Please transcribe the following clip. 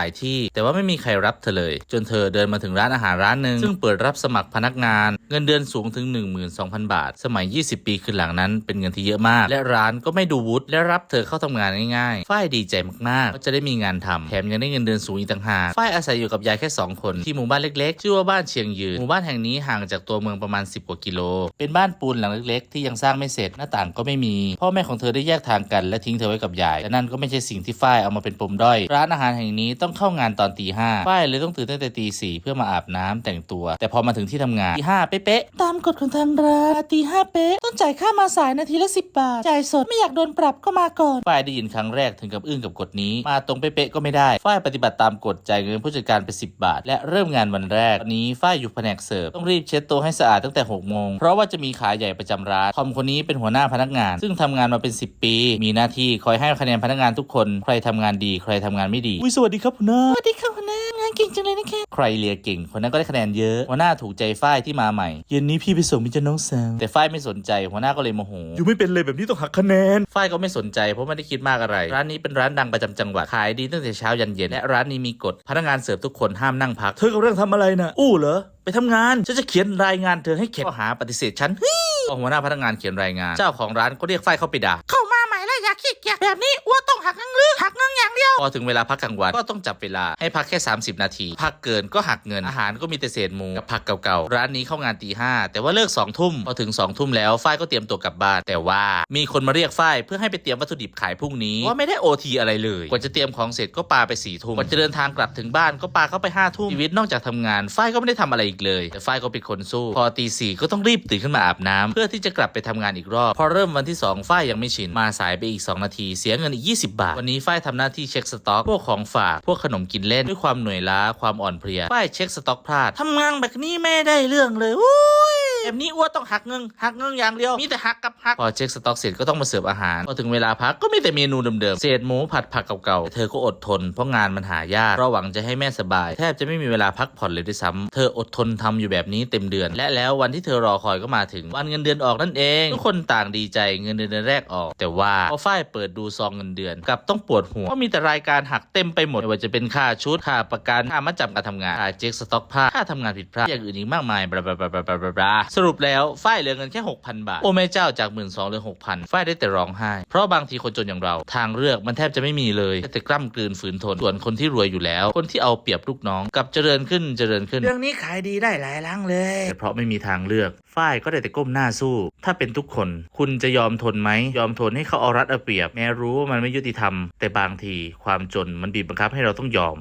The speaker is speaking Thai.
หลายที่ แต่ว่าไม่มีใครรับเธอเลย จนเธอเดินมาถึงร้านอาหารร้านหนึ่งซึ่งเปิดรับสมัครพนักงาน เงินเดือนสูงถึง 12,000 บาท สมัย 20 ปีขึ้นหลังนั้นเป็นเงินที่เยอะมาก และร้านก็ไม่ดูวุฒิและรับเธอเข้าทำงานง่ายๆฝ้ายดีใจมากๆว่าจะได้มีงานทำแถมยังได้เงินเดือนสูงอีกต่างหากฝ้ายอาศัยอยู่กับยายแค่สองคนที่หมู่บ้านเล็กๆ ชื่อว่าบ้านเชียงยืนหมู่บ้านแห่งนี้ห่างจากตัวเมืองประมาณ 10 กว่ากิโล เป็นบ้านปูนหลังเล็กๆ ที่ยังสร้างไม่เสร็จหน้าต่างก็ไม่มี พ่อแม่ของเธอได้แยกทางกันและทิ้งเธอไว้กับยายและนั่นก็ไม่ใช่สิ่งที่ฝ้ายเอามาเป็นปมด้อยร้านอาหารแห่งนี้ต้องเข้างานตอนตีห้าฝ้ายเลยต้องตื่นตั้งแต่ตีสี่เพื่อมาอาบน้ำแต่งตัว แต่พอมาถึงที่ทำงานตีห้าเป๊ะตามกฎของทางร้านตีห้าเป๊ะต้องจ่ายค่ามาสายนาทีละสิบบาท จ่ายสดไม่อยากโดนปรับก็มาก่อนฝ้ายได้ยินครั้งแรกถึงกับอึ้งกับกฎนี้ มาตรงเป๊ะก็ไม่ได้ฝ้ายปฏิบัติตามกฎจ่ายเงินผู้จัดการไป10บาท และเริ่มงานวันแรกนนี้ฝ้ายอยู่แผนกเสิร์ฟต้องรีบเช็ดโต๊ะให้สะอาดตั้งแต่6โมงเพราะว่าจะมีขาใหญ่ประจำร้านทอมคนนี้เป็นหัวหน้าพนักงาน ซึ่งทำงานมาเป็น 10 ปี มีหน้าที่คอยให้คะแนนพนักงานทุกคน ใครทำงานดี ใครทำงานไม่ดีอุ้ยสวัสดีครับหัวหน้าสวัสดีครับหัวหน้างานเก่งจังเลยนะคะใครเลียเก่งคนนั้นก็ได้คะแนนเยอะหัวหน้าถูกใจฝ้ายที่มาใหม่เย็นนี้พี่ไปส่งมิจน้องสาวแต่ฝ้ายไม่สนใจหัวหน้าก็เลยโมโหอยู่ไม่เป็นเลยแบบนี้ต้องหักคะแนนฝ้ายก็ไม่สนใจเพราะไม่ได้คิดมากอะไร ร้านนี้เป็นร้านดังประจำจังหวัดขายดีตั้งแต่เช้ายันเย็นและร้านนี้มีกฎพนักงานเสิร์ฟทุกคนห้ามนั่งพักเธอกำลังทำอะไรนะอู้เหรอไปทำงานฉันจะเขียนรายงานเธอให้เข็ดข้อหาปฏิเสธฉันเฮ้ยพอหัวหน้าพนักงานเขียนรายงาน เจ้าของร้านก็เรียกฝ้ายเข้าไปด่าเขี้เกียจแบบนี้อ้วต้องหักเงินเรื่อหักเงินอย่างเดียว พอถึงเวลาพักกลางวันก็ต้องจับเวลาให้พักแค่ 30 นาที พักเกินก็หักเงินอาหารก็มีแต่เศษหมูกับผักเก่าๆร้านนี้เข้างานตีห้าแต่ว่าเลิก2องทุ่มพอถึง2องทุ่มแล้วฝ้ายก็เตรียมตัวกลับบ้านแต่ว่ามีคนมาเรียกฝ้ายเพื่อให้ไปเตรียมวัตถุดิบขายพรุ่งนี้ว่าไม่ได้โอทีอะไรเลยกว่าจะเตรียมของเสร็จก็ปาไปสี่ทุ่มกว่าจะเดินทางกลับถึงบ้านก็ปาเข้าไปห้าทุ่มชีวิตนอกจากทำงานฝ้ายก็ไม่ได้ทำอะไรอีกเลย แต่ฝ้ายก็เป็นคนสู้ พอตีสี่ก็ต้องรีบตื่นขึ้นมาอาบน้ำเพื่อที่จะกลับไปทำงานอีกรอบ พอเริ่มวันที่สองฝ้ายยังไม่ชินมาสายไปอีก2 นาที เสียเงินอีก 20 บาท วันนี้ฝ้ายทำหน้าที่เช็คสต็อก พวกของฝาก พวกขนมกินเล่น ด้วยความเหนื่อยล้า ความอ่อนเพลียฝ้ายเช็คสต็อกพลาดทำงานแบบนี้ไม่ได้เรื่องเลย อุ้ยแบบนี้อ้วต้องหักเงินหักเงินอย่างเดียวมีแต่หักกับหักพอเช็คสต็อกเสร็จก็ต้องมาเสิร์ฟอาหาร พอถึงเวลาพักก็มีแต่เมนูเดิมๆเศษหมูผัดผักเก่าๆเธอก็อดทนเพราะงานมันหายากเพราะหวังจะให้แม่สบาย แทบจะไม่มีเวลาพักผ่อนเลยด้วยซ้ำเธออดทนทำอยู่แบบนี้เต็มเดือน และแล้ววันที่เธอรอคอยก็มาถึงวันเงินเดือนออกนั่นเอง ทุกคนต่างดีใจเงินเดือนแรกออก แต่ว่าพอฝ้ายเปิดดูซองเงินเดือนกลับต้องปวดหัวเพราะมีแต่รายการหักเต็มไปหมดไม่ว่าจะเป็นค่าชุดค่าประกันค่ามัดจำการทำงานค่าเช็คสต็อกผ้าค่าทำงานผิดพลาดอย่างอื่นอีกมากมายบลาบลาบลาบลาสรุปแล้วฝ้ายเหลือเงินแค่ 6,000 บาท โอ้แม่เจ้าจาก 1 2ื่นเหลือ6,000ฝ้ายได้แต่ร้องไห้ เพราะบางทีคนจนอย่างเรา ทางเลือกมันแทบจะไม่มีเลยได้แต่กล้ำกลืนฝืนทน ส่วนคนที่รวยอยู่แล้ว คนที่เอาเปรียบลูกน้องกลับเจริญขึ้นเจริญขึ้น เรื่องนี้ขายดีได้หลายลังเลย แต่เพราะไม่มีทางเลือกฝ้ายก็ได้แต่ก้มหน้าสู้ ถ้าเป็นทุกคน คุณจะยอมทนไหม ยอมทนให้เขาเอารัดเอาเปรียบ แม้รู้ว่ามันไม่ยุติธรรม แต่บางทีความจนมันบีบบังคับให้เราต้องยอม